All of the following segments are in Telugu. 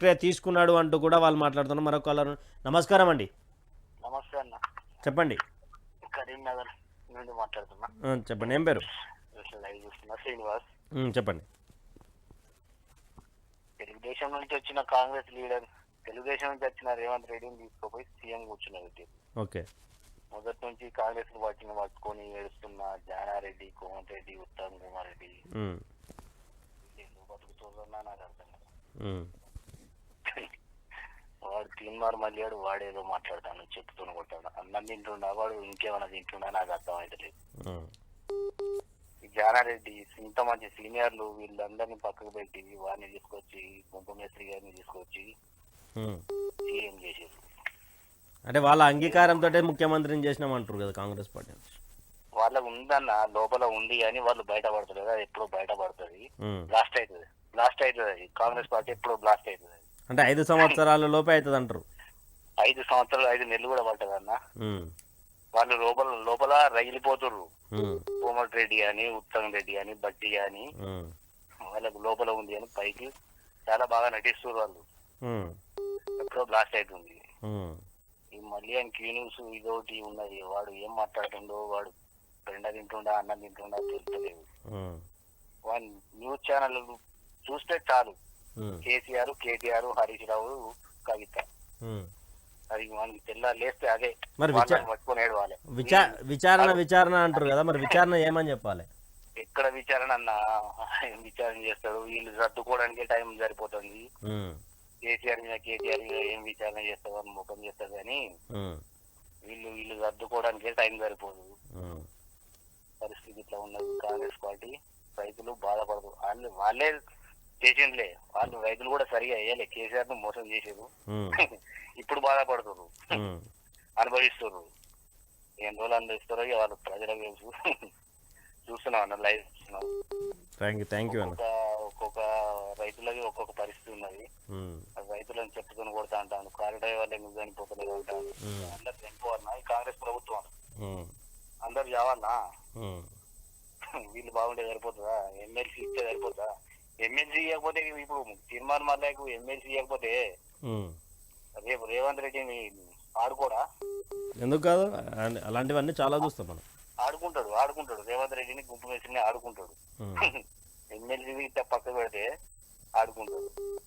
ప్రక్రియ తీసుకున్నాడు అంటూ కూడా వాళ్ళు మాట్లాడుతున్నారు. మరొక కాలర్ నమస్కారం అండి. నమస్తే అన్న. చెప్పండి. కరీంనగర్ నుండి మాట్లాడుతున్నా. చెప్పండి. ఏం పేరు? అసలు లైవ్ చూస్తున్నా. శ్రీనివాస్. చెప్పండి. తెలుగుదేశం నుంచి వచ్చిన కాంగ్రెస్ లీడర్ తెలుగుదేశం నుంచి వచ్చిన రేవంత్ రెడ్డిని తీసుకుపోయి సీఎం కూర్చున్నారు ఓకే. మొదటి నుంచి కాంగ్రెస్ పార్టీని పట్టుకొని ఏడుస్తున్న జానారెడ్డి కోమటి రెడ్డి ఉత్తమ్ కుమార్ రెడ్డి. బతుకుతుందన్నా నాకు అర్థం కాదు. తీన్మార్ మళ్ళీ వాడేదో మాట్లాడతాను చెప్తూనే కొట్టాడు అన్నం తింటుండా వాడు ఇంకేమైనా తింటుండా నాకు అర్థం అవుతలేదు జానారెడ్డి ఇంత మంచి సీనియర్లు వీళ్ళందరినీ పక్కకు పెట్టి వారిని తీసుకొచ్చి కుంభమేశ్వరి గారిని తీసుకొచ్చి. సీఎం చేసేది అంటే వాళ్ళ అంగీకారంతో ముఖ్యమంత్రిని చేసినామంటారు కదా కాంగ్రెస్ పార్టీ. వాళ్ళకు ఉందన్న లోపల ఉంది కానీ వాళ్ళు బయటపడతారు కదా ఎప్పుడో బయటపడుతుంది. బ్లాస్ట్ అవుతుంది బ్లాస్ట్ అవుతుంది కాంగ్రెస్ పార్టీ ఎప్పుడో బ్లాస్ట్ అవుతుంది. అంటే ఐదు సంవత్సరాల లోపే అవుతుంది అంటారు ఐదు సంవత్సరాలు ఐదు నెలలు కూడా పడుతుంది అన్న వాళ్ళు లోపల లోపల రగిలిపోతుర్రు కోమటి రెడ్డి అని ఉత్తమ్ రెడ్డి అని బట్టి అని. వాళ్ళకు లోపల ఉంది అని పైకి చాలా బాగా నటిస్తున్నారు వాళ్ళు. ఎప్పుడో బ్లాస్ట్ అవుతుంది ఈ మళ్ళీ ఆయన క్యూ న్యూస్ ఇదోటి ఉన్నది. వాడు ఏం మాట్లాడుతుండో వాడు పెండ తింటుండా అన్నం తింటుండా తెలుస్తలేదు వాడి న్యూస్ ఛానల్ చూస్తే చాలు. కేసీఆర్ కేటీఆర్ హరీష్ రావు కవిత. అది మనకి తెల్ల లేస్తే అదే. మరి విచా- వాళ్ళని పట్టుకొని ఏడవాలి. విచా విచారణ విచారణ అంటారు కదా మరి విచారణ ఏమని చెప్పాలి? ఎక్కడ విచారణ అన్న? విచారణ చేస్తాడు. వీళ్ళు సర్దుకోవడానికే టైం సరిపోతుంది. కేసీఆర్ మీద కేటీఆర్ మీద ఏం విచారణ చేస్తావు అని ముఖం చేస్తారు కానీ వీళ్ళు వీళ్ళు సర్దుకోవడానికే టైం సరిపోదు. పరిస్థితి ఇట్లా ఉన్నది. కాంగ్రెస్ పార్టీ రైతులు బాధపడదు. వాళ్ళు వాళ్ళే చేసిండ్లే. వాళ్ళు రైతులు కూడా సరిగా వేయలే. కేసీఆర్ను మోసం ఉమ్, ఇప్పుడు బాధపడుతున్నారు. అనుభవిస్తున్నారు ఎన్ని రోజులు అనుభవిస్తారో వాళ్ళు ప్రజలకు తెలుసు చూస్తున్నాం అన్న లైవ్ చూస్తున్నాం. థ్యాంక్ యూ ఒక్కొక్క రైతులకి ఒక్కొక్క పరిస్థితి ఉన్నది. రైతులను చెప్పుకొని కొడతా అంటాను కారిడార్ వల్ల ఎందుకు చనిపోతలేదు అంటాను అందరు చనిపోవాలన్నా ఈ కాంగ్రెస్ ప్రభుత్వం. అందరు చావాలన్నా ఉమ్, వీళ్ళు బాగుంటే సరిపోతుందా? ఎమ్మెల్సీ ఇస్తే సరిపోతుందా? ఎమ్మెల్సీ ఇవ్వకపోతే ఇప్పుడు తీర్మానం మళ్ళకు ఎమ్మెల్సీ ఇవ్వకపోతే. రేపు రేవంత్ రెడ్డిని ఆడుకోడా? ఎందుకు కాదు? అలా- అలాంటివన్నీ చాలా చూస్తాం మనం. ఆడుకుంటాడు ఆడుకుంటాడు. రేవంత్ రెడ్డిని గుంపు వేసుకుని ఆడుకుంటాడు. ఎమ్మెల్సీ ఇట్లా పక్క పెడితే ఆడుకుంటాడు.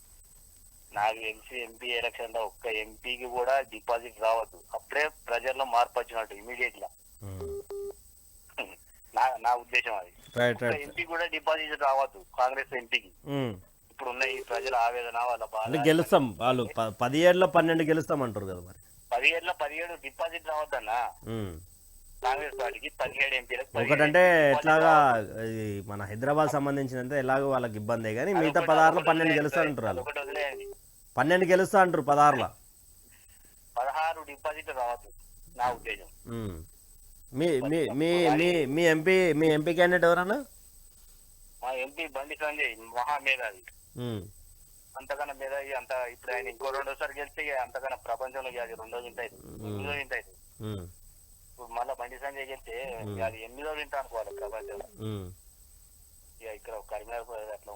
నాకు తెలిసి ఎంపీ ఎలక్షన్లో ఒక్క ఎంపీకి కూడా డిపాజిట్ రావద్దు. అప్పుడే ప్రజల్లో మార్పు వచ్చినట్టు ఇమీడియట్గా. నా నా ఉద్దేశం అది. ఎంపీ కూడా డిపాజిట్ రావద్దు కాంగ్రెస్ ఎంపీకి. ఉమ్. ఇప్పుడు ఉన్న ఈ ప్రజల ఆవేదన వాళ్ళ అంటే బాధ గెలుస్తాం వాళ్ళు పది ఏళ్ళలో పన్నెండు గెలుస్తాం అంటారు కదా మరి. పదిహేడులో పదిహేడు డిపాజిట్ రావద్దన్నా. ఉమ్. కాంగ్రెస్ పార్టీకి పదిహేడు ఎంపీలకు ఒకటంటే ఎట్లాగా మన హైదరాబాద్ సంబంధించినంత ఎలాగో వాళ్ళకి ఇబ్బందే కానీ మిగతా పదహారులో పన్నెండు గెలుస్తా అంటారు వాళ్ళు. పన్నెండు గెలుస్తా అంటారు పదహారులో. పదహారు డిపాజిట్ రావద్దు నా ఉద్దేశం. ఉమ్. మీ మీ మీ మీ మీ ఎంపీ మీ ఎంపీ క్యాండిడేట్ ఎవరన్నా? మా ఎంపీ బండి సంజయ్ మహా మేధావి. అంతకన్నా మేధావి అంత ఇప్పుడు ఆయన ఇంకో రెండోసారి గెలిస్తే అంతకన్నా ప్రపంచంలో అది రెండో అవుతుంది ఎనిమిదో ఉమ్. ఇప్పుడు మళ్ళీ బండి సంజయ్ గెలిస్తే అది ఎనిమిదో వింత అనుకోవాలి ప్రపంచంలో? ఇక్కడ కరీంనగర్ అట్లా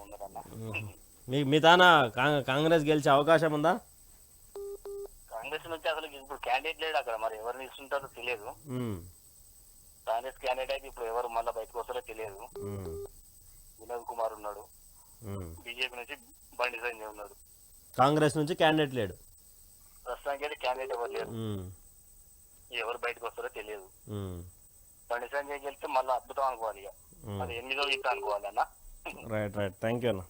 ఉమ్. మీ మీ తాన కాంగ్- కాంగ్రెస్ గెలిచే అవకాశం ఉందా? కాంగ్రెస్ నుంచి అసలు ఇప్పుడు క్యాండిడేట్ లేడు అక్కడ. మరి ఎవరిని ఇస్తుంటారో తెలియదు. కాంగ్రెస్ క్యాండిడేట్ ఇప్పుడు ఎవరు మళ్ళీ బయటకు వస్తారో తెలియదు. వినోద్ కుమార్ ఉన్నాడు. బీజేపీ నుంచి బండి సంజయ్ ఉన్నాడు. కాంగ్రెస్ నుంచి క్యాండిడేట్ లేడు. ప్రస్తుతానికి అయితే క్యాండిడేట్ ఎవరు లేరు. ఎవరు బయటకు వస్తారో తెలియదు. బండి సంజయ్ గెలిస్తే మళ్ళీ అద్భుతం అనుకోవాలి ఇక. అది ఎనిమిదో వింత అనుకోవాలి అన్న? Right right. థ్యాంక్ యూ అన్న.